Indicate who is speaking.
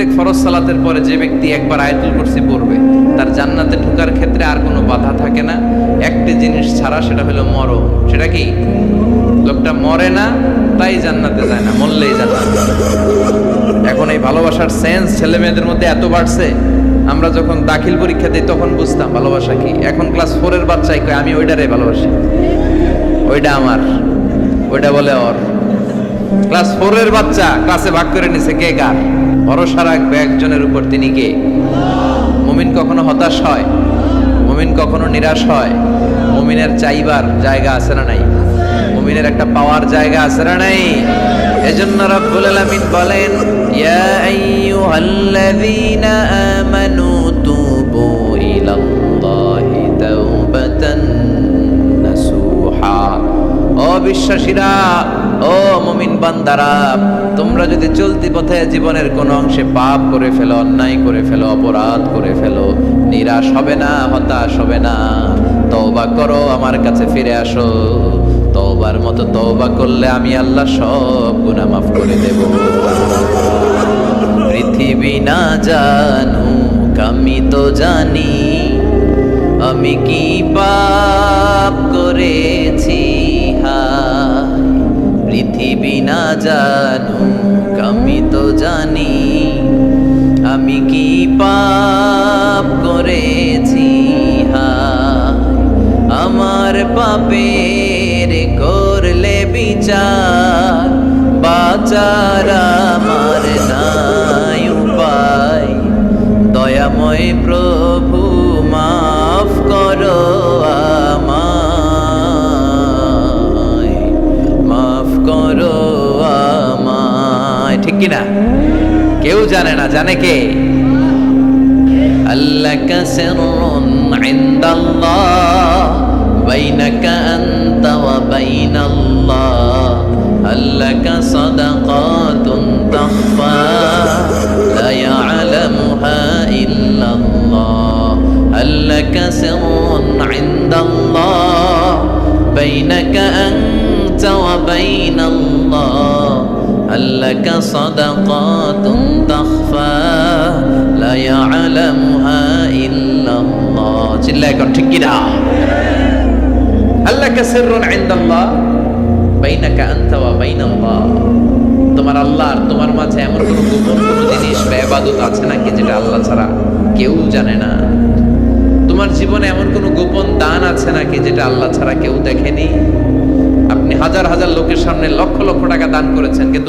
Speaker 1: প্রত্যেক ফরজ সালাতের পরে যে ব্যক্তি একবার আয়াতুল কুরসি পড়বে, তার জান্নাতে ঢোকার ক্ষেত্রে আর কোনো বাধা থাকে না। একটি জিনিস ছাড়া সেটা হলো মরণ। সেটা কি? লোকটা মরে না, তাই জান্নাতে যায় না, মরলেই জান্নাত। এখন এই ভালোবাসার সেন্স ছেলে মেয়েদের মধ্যে এত বাড়ছে, আমরা যখন দাখিল পরীক্ষা দিই তখন বুঝতাম ভালোবাসা কি। এখন ক্লাস ফোরের বাচ্চাই কয়, আমি ওইটারে ভালোবাসি। ওইটা আমার। ওইটা বলে ওর। ক্লাস ফোরের বাচ্চা ক্লাসে ভাগ করে নিছে, কে কার? ভরসা রাখবে একজনের উপর তিনি কে? মুমিন কখনো হতাশ হয়? মুমিন কখনো নিরাশ হয়? মুমিনের চাইবার জায়গা আছে না নাই? মুমিনের একটা পাওয়ার জায়গা আছে না নাই? এজন্য রব্বুল আলামিন বলেন, ইয়া আইয়ুহাল্লাযীনা আমানু তুবু ইলাল্লাহি তাওবাতান নাসুহা। ও বিশ্বাসীরা ও মুমিন বান্দারা তোমরা যদি চলতি পথে জীবনের কোন অংশে পাপ করে ফেলো, অন্যায় করে ফেলো, অপরাধ করে ফেলো, নিরাশ হবে না, হতাশ হবে না, তওবা করো আমার কাছে ফিরে আসো। তওবার মতো তওবা করলে আমি আল্লাহ সব গুনাহ মাফ করে দেব। পৃথিবী না জানুক, আমি তো জানি আমি কি পাপ করেছি হা পৃথিবী না তো জানি আমি কি পাপ করেছি? আমার পাপের করলে বিচার, বাচার আমার নাই উপায়। দয়াময় প্রভু, মাফ করো। ঠিক কিনা? কেউ জানে না, জানে কে? আল্লাহ সিররুন ইনদাল্লাহ, বাইনাকা আনতা ওয়া বাইনাল্লাহ। আল্লাহ সাদাকাতুন তাখফা, লা ইয়ালামুহা ইল্লাল্লাহ। আল্লাহ সিররুন ইনদাল্লাহ, বাইনাকা আনতা لك صدقات تخفى لا يعلمها إلا الله চিল্লায় কোন ঠিক কিনা আল্লাহ কাসিরুন ইনদাল্লাহ বাইনাকা আনতা ওয়া বাইনাল্লাহ তোমার আল্লাহ আর তোমার মাঝে এমন কোনো গোপন কোনো জিনিস বা ইবাদত আছে নাকি যেটা আল্লাহ ছাড়া কেউ জানে না তোমার জীবনে এমন কোনো গোপন দান আছে নাকি যেটা আল্লাহ ছাড়া কেউ দেখেনি আপনি হাজার হাজার লোকের সামনে লক্ষ লক্ষ টাকা দান করেছেন কিন্তু